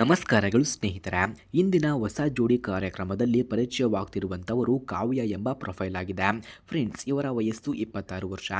ನಮಸ್ಕಾರಗಳು ಸ್ನೇಹಿತರ. ಇಂದಿನ ಹೊಸ ಜೋಡಿ ಕಾರ್ಯಕ್ರಮದಲ್ಲಿ ಪರಿಚಯವಾಗ್ತಿರುವಂಥವರು ಕಾವ್ಯ ಎಂಬ ಪ್ರೊಫೈಲ್ ಆಗಿದೆ. ಫ್ರೆಂಡ್ಸ್, ಇವರ ವಯಸ್ಸು ಇಪ್ಪತ್ತಾರು ವರ್ಷ.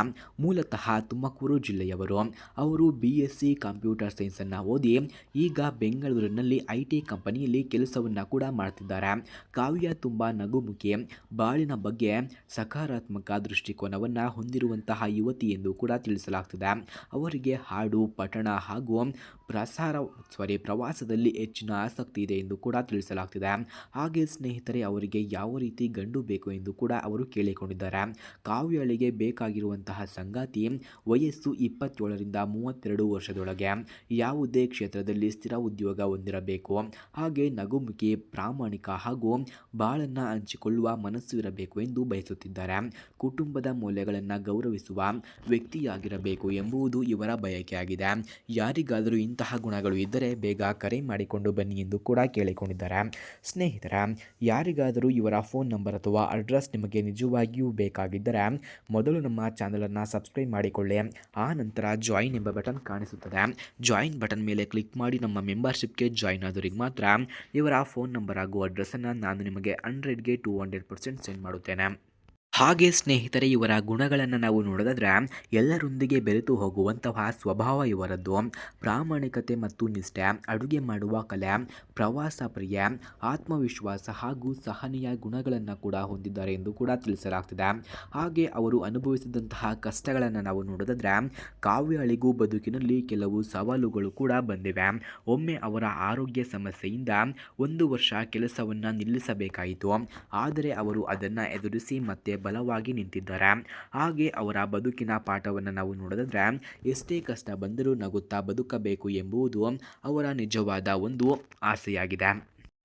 ಮೂಲತಃ ತುಮಕೂರು ಜಿಲ್ಲೆಯವರು. ಅವರು ಬಿ ಎಸ್ ಸಿ ಕಂಪ್ಯೂಟರ್ ಸೈನ್ಸನ್ನು ಓದಿ, ಈಗ ಬೆಂಗಳೂರಿನಲ್ಲಿ ಐ ಟಿ ಕಂಪನಿಯಲ್ಲಿ ಕೆಲಸವನ್ನು ಕೂಡ ಮಾಡ್ತಿದ್ದಾರೆ. ಕಾವ್ಯ ತುಂಬ ನಗುಮುಖಿ, ಬಾಳಿನ ಬಗ್ಗೆ ಸಕಾರಾತ್ಮಕ ದೃಷ್ಟಿಕೋನವನ್ನು ಹೊಂದಿರುವಂತಹ ಯುವತಿ ಎಂದು ಕೂಡ ತಿಳಿಸಲಾಗ್ತಿದೆ. ಅವರಿಗೆ ಹಾಡು, ಪಠಣ ಹಾಗೂ ಪ್ರಸಾರ ಸಾರಿ ಪ್ರವಾಸದಲ್ಲಿ ಹೆಚ್ಚಿನ ಆಸಕ್ತಿ ಇದೆ ಎಂದು ಕೂಡ ತಿಳಿಸಲಾಗ್ತಿದೆ. ಹಾಗೆ ಸ್ನೇಹಿತರೆ, ಅವರಿಗೆ ಯಾವ ರೀತಿ ಗಂಡು ಬೇಕು ಎಂದು ಕೂಡ ಅವರು ಕೇಳಿಕೊಂಡಿದ್ದಾರೆ. ಕಾವ್ಯಳಿಗೆ ಬೇಕಾಗಿರುವಂತಹ ಸಂಗಾತಿ ವಯಸ್ಸು ಇಪ್ಪತ್ತೇಳರಿಂದ ಮೂವತ್ತೆರಡು ವರ್ಷದೊಳಗೆ. ಯಾವುದೇ ಕ್ಷೇತ್ರದಲ್ಲಿ ಸ್ಥಿರ ಉದ್ಯೋಗ ಹೊಂದಿರಬೇಕು. ಹಾಗೆ ನಗುಮುಖಿ, ಪ್ರಾಮಾಣಿಕ ಹಾಗೂ ಬಾಳನ್ನು ಹಂಚಿಕೊಳ್ಳುವ ಮನಸ್ಸು ಇರಬೇಕು ಎಂದು ಬಯಸುತ್ತಿದ್ದಾರೆ. ಕುಟುಂಬದ ಮೌಲ್ಯಗಳನ್ನು ಗೌರವಿಸುವ ವ್ಯಕ್ತಿಯಾಗಿರಬೇಕು ಎಂಬುದು ಇವರ ಬಯಕೆಯಾಗಿದೆ. ಯಾರಿಗಾದರೂ ಇಂತಹ ಗುಣಗಳು ಇದ್ದರೆ ಬೇಗ ಕರೆ ಮಾಡಿಕೊಂಡು ಬನ್ನಿ ಎಂದು ಕೂಡ ಕೇಳಿಕೊಂಡಿದ್ದಾರೆ. ಸ್ನೇಹಿತರ, ಯಾರಿಗಾದರೂ ಇವರ ಫೋನ್ ನಂಬರ್ ಅಥವಾ ಅಡ್ರೆಸ್ ನಿಮಗೆ ನಿಜವಾಗಿಯೂ ಬೇಕಾಗಿದ್ದರೆ ಮೊದಲು ನಮ್ಮ ಚಾನಲನ್ನು ಸಬ್ಸ್ಕ್ರೈಬ್ ಮಾಡಿಕೊಳ್ಳಿ. ಆ ನಂತರ ಜಾಯಿನ್ ಎಂಬ ಬಟನ್ ಕಾಣಿಸುತ್ತದೆ. ಜಾಯಿನ್ ಬಟನ್ ಮೇಲೆ ಕ್ಲಿಕ್ ಮಾಡಿ ನಮ್ಮ ಮೆಂಬರ್ಶಿಪ್ಗೆ ಜಾಯಿನ್ ಆದವರಿಗೆ ಮಾತ್ರ ಇವರ ಫೋನ್ ನಂಬರ್ ಹಾಗೂ ಅಡ್ರೆಸ್ಸನ್ನು ನಾನು ನಿಮಗೆ ಹಂಡ್ರೆಡ್ಗೆ ಟೂ ಹಂಡ್ರೆಡ್ ಪರ್ಸೆಂಟ್ ಸೆಂಡ್ ಮಾಡುತ್ತೇನೆ. ಹಾಗೆ ಸ್ನೇಹಿತರೆ, ಇವರ ಗುಣಗಳನ್ನು ನಾವು ನೋಡೋದಾದರೆ, ಎಲ್ಲರೊಂದಿಗೆ ಬೆರೆತು ಹೋಗುವಂತಹ ಸ್ವಭಾವ ಇವರದ್ದು. ಪ್ರಾಮಾಣಿಕತೆ ಮತ್ತು ನಿಷ್ಠೆ, ಅಡುಗೆ ಮಾಡುವ ಕಲೆ, ಪ್ರವಾಸ ಪ್ರಿಯ, ಆತ್ಮವಿಶ್ವಾಸ ಹಾಗೂ ಸಹನೀಯ ಗುಣಗಳನ್ನು ಕೂಡ ಹೊಂದಿದ್ದಾರೆ ಎಂದು ಕೂಡ ತಿಳಿಸಲಾಗ್ತಿದೆ. ಹಾಗೆ ಅವರು ಅನುಭವಿಸಿದಂತಹ ಕಷ್ಟಗಳನ್ನು ನಾವು ನೋಡೋದಾದ್ರೆ ಕಾವ್ಯಾಳಿಗೂ ಬದುಕಿನಲ್ಲಿ ಕೆಲವು ಸವಾಲುಗಳು ಕೂಡ ಬಂದಿವೆ. ಒಮ್ಮೆ ಅವರ ಆರೋಗ್ಯ ಸಮಸ್ಯೆಯಿಂದ ಒಂದು ವರ್ಷ ಕೆಲಸವನ್ನು ನಿಲ್ಲಿಸಬೇಕಾಯಿತು. ಆದರೆ ಅವರು ಅದನ್ನು ಎದುರಿಸಿ ಮತ್ತೆ ಬಲವಾಗಿ ನಿಂತಿದ್ದಾರೆ. ಹಾಗೆ ಅವರ ಬದುಕಿನ ಪಾಠವನ್ನು ನಾವು ನೋಡಿದ್ರೆ ಎಷ್ಟೇ ಕಷ್ಟ ಬಂದರೂ ನಗುತ್ತಾ ಬದುಕಬೇಕು ಎಂಬುದು ಅವರ ನಿಜವಾದ ಒಂದು ಆಸೆಯಾಗಿದೆ.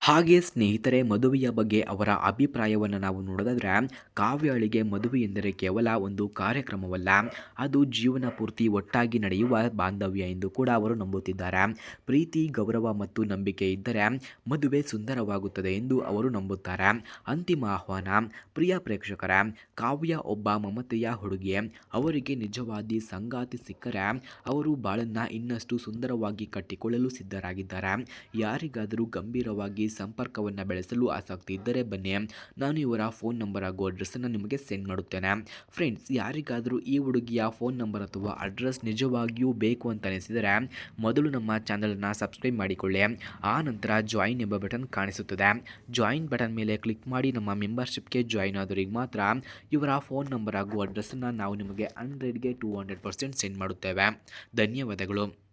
ಹಾಗೆ ಸ್ನೇಹಿತರೆ, ಮದುವೆಯ ಬಗ್ಗೆ ಅವರ ಅಭಿಪ್ರಾಯವನ್ನು ನಾವು ನೋಡೋದಾದ್ರೆ, ಕಾವ್ಯಳಿಗೆ ಮದುವೆ ಎಂದರೆ ಕೇವಲ ಒಂದು ಕಾರ್ಯಕ್ರಮವಲ್ಲ. ಅದು ಜೀವನ ಪೂರ್ತಿ ಒಟ್ಟಾಗಿ ನಡೆಯುವ ಬಾಂಧವ್ಯ ಎಂದು ಕೂಡ ಅವರು ನಂಬುತ್ತಿದ್ದಾರೆ. ಪ್ರೀತಿ, ಗೌರವ ಮತ್ತು ನಂಬಿಕೆ ಇದ್ದರೆ ಮದುವೆ ಸುಂದರವಾಗುತ್ತದೆ ಎಂದು ಅವರು ನಂಬುತ್ತಾರೆ. ಅಂತಿಮ ಆಹ್ವಾನ, ಪ್ರಿಯ ಪ್ರೇಕ್ಷಕರ, ಕಾವ್ಯ ಒಬ್ಬ ಮಮತೆಯ ಹುಡುಗಿ ಅವರಿಗೆ ನಿಜವಾದಿ ಸಂಗಾತಿ ಸಿಕ್ಕರೆ ಅವರು ಬಾಳನ್ನು ಇನ್ನಷ್ಟು ಸುಂದರವಾಗಿ ಕಟ್ಟಿಕೊಳ್ಳಲು ಸಿದ್ಧರಾಗಿದ್ದಾರೆ. ಯಾರಿಗಾದರೂ ಗಂಭೀರವಾಗಿ ಸಂಪರ್ಕವನ್ನು ಬೆಳೆಸಲು ಆಸಕ್ತಿ ಇದ್ದರೆ ಬನ್ನಿ. ನಾನು ಇವರ ಫೋನ್ ನಂಬರ್ ಹಾಗೂ ಅಡ್ರೆಸ್ಸನ್ನು ನಿಮಗೆ ಸೆಂಡ್ ಮಾಡುತ್ತೇನೆ. ಫ್ರೆಂಡ್ಸ್ ಯಾರಿಗಾದರೂ ಈ ಹುಡುಗಿಯ ಫೋನ್ ನಂಬರ್ ಅಥವಾ ಅಡ್ರೆಸ್ ನಿಜವಾಗಿಯೂ ಬೇಕು ಅಂತ ಅನಿಸಿದರೆ ಮೊದಲು ನಮ್ಮ ಚಾನಲನ್ನು ಸಬ್ಸ್ಕ್ರೈಬ್ ಮಾಡಿಕೊಳ್ಳಿ. ಆ ನಂತರ ಜಾಯಿನ್ ಎಂಬ ಬಟನ್ ಕಾಣಿಸುತ್ತದೆ. ಜಾಯಿನ್ ಬಟನ್ ಮೇಲೆ ಕ್ಲಿಕ್ ಮಾಡಿ ನಮ್ಮ ಮೆಂಬರ್ಶಿಪ್ಗೆ ಜಾಯಿನ್ ಆದವರಿಗೆ ಮಾತ್ರ ಇವರ ಫೋನ್ ನಂಬರ್ ಹಾಗೂ ಅಡ್ರೆಸ್ಸನ್ನು ನಾವು ನಿಮಗೆ ಹಂಡ್ರೆಡ್ಗೆ ಟೂ ಹಂಡ್ರೆಡ್ ಪರ್ಸೆಂಟ್ ಸೆಂಡ್ ಮಾಡುತ್ತೇವೆ. ಧನ್ಯವಾದಗಳು.